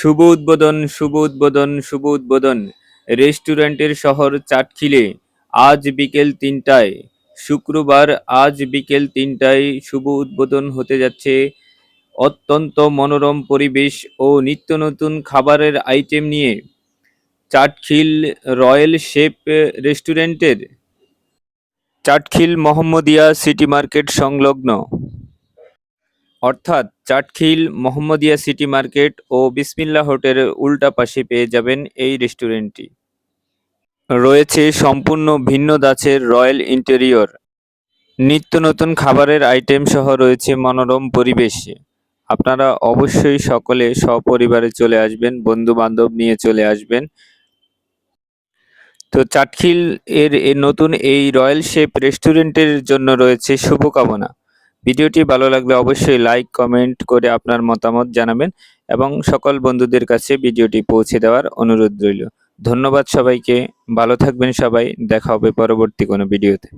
শুভ উদ্বোধন শুভ উদ্বোধন শুভ উদ্বোধন। রেস্টুরেন্টের শহর চাটখিলে, আজ বিকেল তিনটায়। শুক্রবার আজ বিকেল তিনটায় শুভ উদ্বোধন হতে যাচ্ছে। অত্যন্ত মনোরম পরিবেশ ও নিত্য নতুন খাবারের আইটেম নিয়ে। চাটখিল রয়্যাল শেপ রেস্টুরেন্টের। চাটখিল মোহাম্মদিয়া সিটি মার্কেট সংলগ্ন। অর্থাৎ চাটখিল, মোহাম্মদিয়া সিটি মার্কেট ও বিসমিল্লা হোটেলের উল্টা পাশে পেয়ে যাবেন এই রেস্টুরেন্টটি। রয়েছে সম্পূর্ণ ভিন্ন ধাঁচের রয়্যাল ইন্টেরিয়র। নিত্য নতুন খাবারের আইটেম সহ রয়েছে মনোরম পরিবেশে। আপনারা অবশ্যই সকলে সপরিবারে চলে আসবেন বন্ধু বান্ধব নিয়ে চলে আসবেন। তো চাটখিল এর নতুন এই রয়্যাল শেপ রেস্টুরেন্টের জন্য রয়েছে শুভকামনা। ভিডিওটি ভালো লাগলে অবশ্যই লাইক, কমেন্ট করে আপনার মতামত জানাবেন এবং সকল বন্ধুদের কাছে ভিডিওটি পৌঁছে দেওয়ার অনুরোধ রইল। ধন্যবাদ সবাইকে। ভালো থাকবেন সবাই। দেখা হবে পরবর্তী কোনো ভিডিওতে।